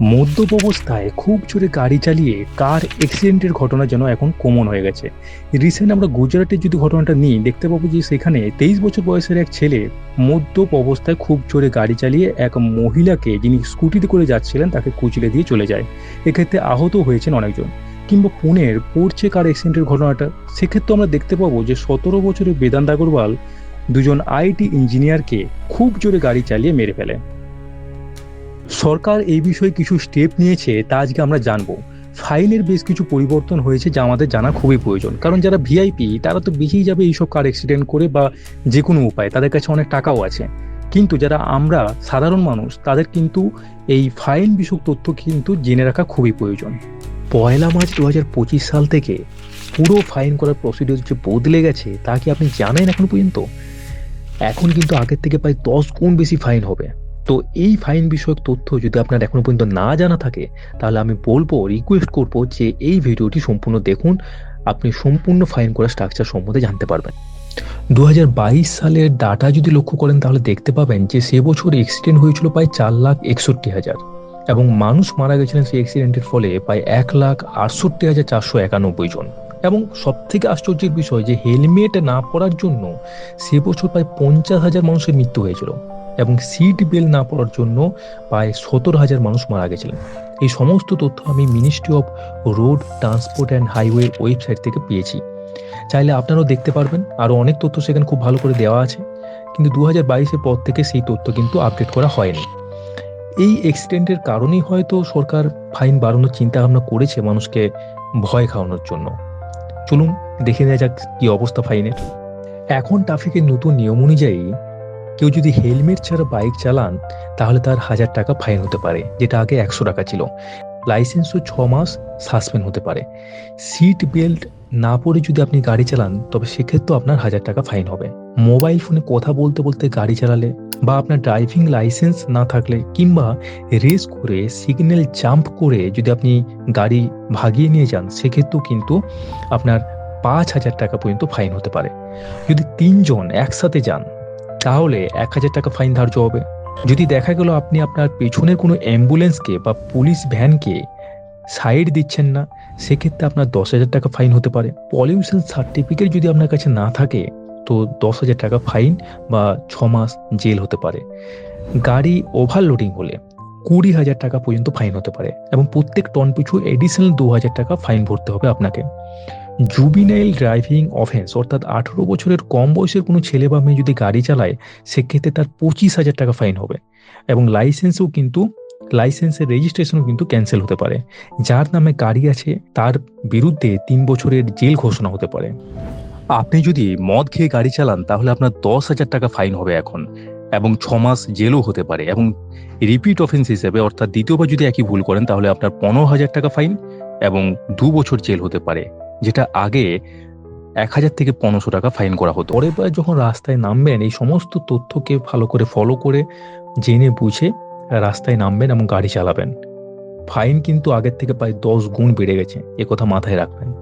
মদ্যপ অবস্থায় খুব জোরে গাড়ি চালিয়ে কার অ্যাক্সিডেন্টের ঘটনা যেন এখন কমন হয়ে গেছে। রিসেন্ট আমরা গুজরাটের যদি ঘটনাটা নিই, দেখতে পাবো যে সেখানে তেইশ বছর বয়সের এক ছেলে মদ্যপ অবস্থায় খুব জোরে গাড়ি চালিয়ে এক মহিলাকে যিনি স্কুটিতে করে যাচ্ছিলেন, তাকে কুচলে দিয়ে চলে যায়। এক্ষেত্রে আহত হয়েছেন অনেকজন। কিংবা পুনের পড়ছে কার অ্যাক্সিডেন্টের ঘটনাটা, সেক্ষেত্রে আমরা দেখতে পাবো যে সতেরো বছরের বেদান্ত আগরওয়াল দুজন আইটি ইঞ্জিনিয়ারকে খুব জোরে গাড়ি চালিয়ে মেরে ফেলে। সরকার এই বিষয়ে কিছু স্টেপ নিয়েছে, তা আজকে আমরা জানব। ফাইনের বেশ কিছু পরিবর্তন হয়েছে, যা আমাদের জানা খুবই প্রয়োজন। কারণ যারা ভিআইপি তারা তো বেঁচেই যাবে এইসব কার অ্যাক্সিডেন্ট করে বা যে কোনো উপায়, তাদের কাছে অনেক টাকাও আছে। কিন্তু যারা আমরা সাধারণ মানুষ, তাদের কিন্তু এই ফাইন বিষয়ক তথ্য কিন্তু জেনে রাখা খুবই প্রয়োজন। পয়লা মার্চ দু হাজার পঁচিশ সাল থেকে পুরো ফাইন করার প্রসিডিওর যে বদলে গেছে, তা কি আপনি জানেন এখন পর্যন্ত? এখন কিন্তু আগের থেকে প্রায় দশ গুণ বেশি ফাইন হবে। তো এই ফাইন বিষয়ক তথ্য যদি আপনার এখনও পর্যন্ত না জানা থাকে, তাহলে আমি বলব রিকোয়েস্ট করব যে এই ভিডিওটি সম্পূর্ণ দেখুন। আপনি সম্পূর্ণ ফাইন করা স্ট্রাকচার সম্বন্ধে জানতে পারবেন। দু হাজার বাইশ সালের ডাটা যদি লক্ষ্য করেন, তাহলে দেখতে পাবেন যে সে বছর অ্যাক্সিডেন্ট হয়েছিল প্রায় চার লাখ একষট্টি হাজার এবং মানুষ মারা গেছিলেন সেই অ্যাক্সিডেন্টের ফলে প্রায় এক লাখ আটষট্টি হাজার চারশো একানব্বই জন। এবং সব থেকে আশ্চর্যের বিষয় যে হেলমেট না পরার জন্য সে বছর প্রায় পঞ্চাশ হাজার মানুষের মৃত্যু হয়েছিল। এবং সিট বেল্ট না পড়ার জন্য প্রায় সতেরো হাজার মানুষ মারা গেছিলেন। এই সমস্ত তথ্য আমি ministry of road transport and highway website থেকে পেয়েছি। চাইলে আপনারাও দেখতে পারবেন, আরও অনেক তথ্য সেখানে খুব ভালো করে দেওয়া আছে, কিন্তু দু হাজার বাইশের পর থেকে সেই তথ্য কিন্তু আপডেট করা হয়নি। এই অ্যাক্সিডেন্টের কারণেই হয়তো সরকার ফাইন বাড়ানোর চিন্তা ভাবনা করেছে মানুষকে ভয় খাওয়ানোর জন্য। চলুন, দেখে নেওয়া যাক কি অবস্থা ফাইনের এখন ট্রাফিকের নতুন নিয়ম অনুযায়ী কেউ যদি হেলমেট ছাড়া বাইক চালান, তাহলে তার হাজার টাকা ফাইন হতে পারে, যেটা আগে একশো টাকা ছিল। লাইসেন্সও ছ মাস সাসপেন্ড হতে পারে। সিট বেল্ট না পরে যদি আপনি গাড়ি চালান, তবে সেক্ষেত্রেও আপনার হাজার টাকা ফাইন হবে। মোবাইল ফোনে কথা বলতে বলতে গাড়ি চালালে বা আপনার ড্রাইভিং লাইসেন্স না থাকলে কিংবা রেস করে সিগন্যাল জাম্প করে যদি আপনি গাড়ি ভাগিয়ে নিয়ে যান, সেক্ষেত্রেও কিন্তু আপনার পাঁচ হাজার টাকা পর্যন্ত ফাইন হতে পারে। যদি তিনজন একসাথে যান তাহলে এক হাজার টাকা ফাইন ধার্য হবে। যদি দেখা গেল আপনি আপনার পেছনের কোনো অ্যাম্বুলেন্সকে বা পুলিশ ভ্যানকে সাইড দিচ্ছেন না, সেক্ষেত্রে আপনার দশ হাজার টাকা ফাইন হতে পারে। পলিউশন সার্টিফিকেট যদি আপনার কাছে না থাকে, তো দশ হাজার টাকা ফাইন বা ছ মাস জেল হতে পারে। গাড়ি ওভারলোডিং হলে কুড়ি হাজার টাকা পর্যন্ত ফাইন হতে পারে এবং প্রত্যেক টন পিছু এডিশনাল দু হাজার টাকা ফাইন ভরতে হবে আপনাকে। জুবিনাইল ড্রাইভিং অফেন্স অর্থাৎ আঠেরো বছরের কম বয়সের কোনো ছেলে বা মেয়ে যদি গাড়ি চালায়, সেক্ষেত্রে তার পঁচিশ হাজার টাকা ফাইন হবে। এবং লাইসেন্সও কিন্তু, লাইসেন্সের রেজিস্ট্রেশনও কিন্তু ক্যান্সেল হতে পারে। যার নামে গাড়ি আছে, তার বিরুদ্ধে তিন বছরের জেল ঘোষণা হতে পারে। আপনি যদি মদ খেয়ে গাড়ি চালান, তাহলে আপনার দশ হাজার টাকা ফাইন হবে এখন। এবং ছ মাস জেলও হতে পারে। এবং রিপিট অফেন্স হিসেবে, অর্থাৎ দ্বিতীয়বার যদি একই ভুল করেন, তাহলে আপনার পনেরো হাজার টাকা ফাইন এবং দু বছর জেল হতে পারে। যেটা আগে এক হাজার থেকে পনেরোশো টাকা ফাইন করা হতো। পরের বার যখন রাস্তায় নামবেন, এই সমস্ত তথ্যকে ভালো করে ফলো করে জেনে বুঝে রাস্তায় নামবেন এবং গাড়ি চালাবেন। ফাইন কিন্তু আগের থেকে প্রায় দশ গুণ বেড়ে গেছে কথা মাথায় রাখবেন।